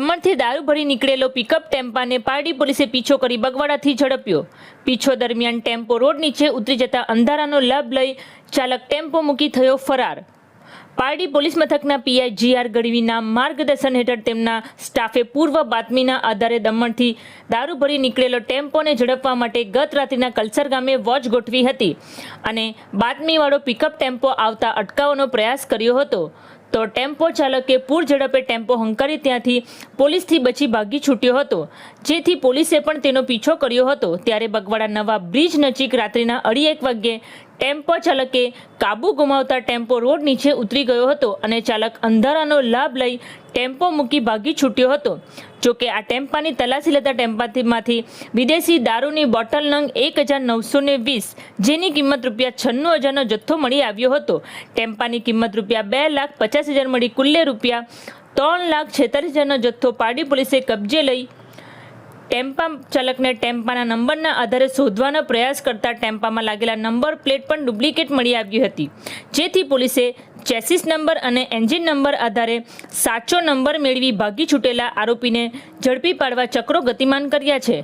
દમણથી દારૂ ભરી નીકળેલો પિકઅપ ટેમ્પાને પારડી પોલીસે પીછો કરી બગવાડાથી ઝડપ્યો. પીછો દરમિયાન ટેમ્પો રોડ નીચે ઉતરી જતા અંધારાનો લાભ લઈ ચાલક ટેમ્પો મૂકી થયો ફરાર. પારડી પોલીસ મથકના પીઆઈ જીઆર ગઢવીના માર્ગદર્શન હેઠળ તેમના સ્ટાફે પૂર્વ બાતમીના આધારે દમણથી દારૂ ભરી નીકળેલો ટેમ્પોને ઝડપવા માટે ગત રાત્રિના કલસર ગામે વોચ ગોઠવી હતી અને બાતમીવાળો પિકઅપ ટેમ્પો આવતા અટકાવવાનો પ્રયાસ કર્યો હતો. તો ટેમ્પો ચાલકે પૂર ઝડપે ટેમ્પો હંકારી ત્યાંથી પોલીસથી બચી ભાગી છૂટ્યો હતો. જેથી પોલીસે પણ તેનો પીછો કર્યો હતો. ત્યારે બગવાડા નવા બ્રિજ નજીક રાત્રિના અઢી એક વાગ્યે ટેમ્પો ચાલકે કાબુ ગુમાવતા ટેમ્પો રોડ નીચે ઉતરી ગયો હતો અને ચાલક અંધારાનો લાભ લઈ ટેમ્પો મૂકી ભાગી છૂટ્યો હતો. જોકે આ ટેમ્પાની તલાશી લેતા ટેમ્પામાંથી વિદેશી દારૂની બોટલ નંગ એક હજાર નવસો વીસ, જેની કિંમત રૂપિયા છન્નું હજારનો જથ્થો મળી આવ્યો હતો. ટેમ્પાની કિંમત રૂપિયા બે લાખ પચાસ હજાર મળી કુલ્લે રૂપિયા ત્રણ લાખ છેતાલીસ હજારનો જથ્થો પાડી પોલીસે કબજે લઈ ટેમ્પા ચાલકને ટેમ્પાના નંબરના આધારે શોધવાનો પ્રયાસ કરતા ટેમ્પામાં લાગેલા નંબર પ્લેટ પણ ડુપ્લિકેટ મળી આવી હતી. જેથી પોલીસે ચેસિસ નંબર અને એન્જિન નંબર આધારે સાચો નંબર મેળવી ભાગી છૂટેલા આરોપીને ઝડપી પાડવા ચક્રો ગતિમાન કર્યા છે.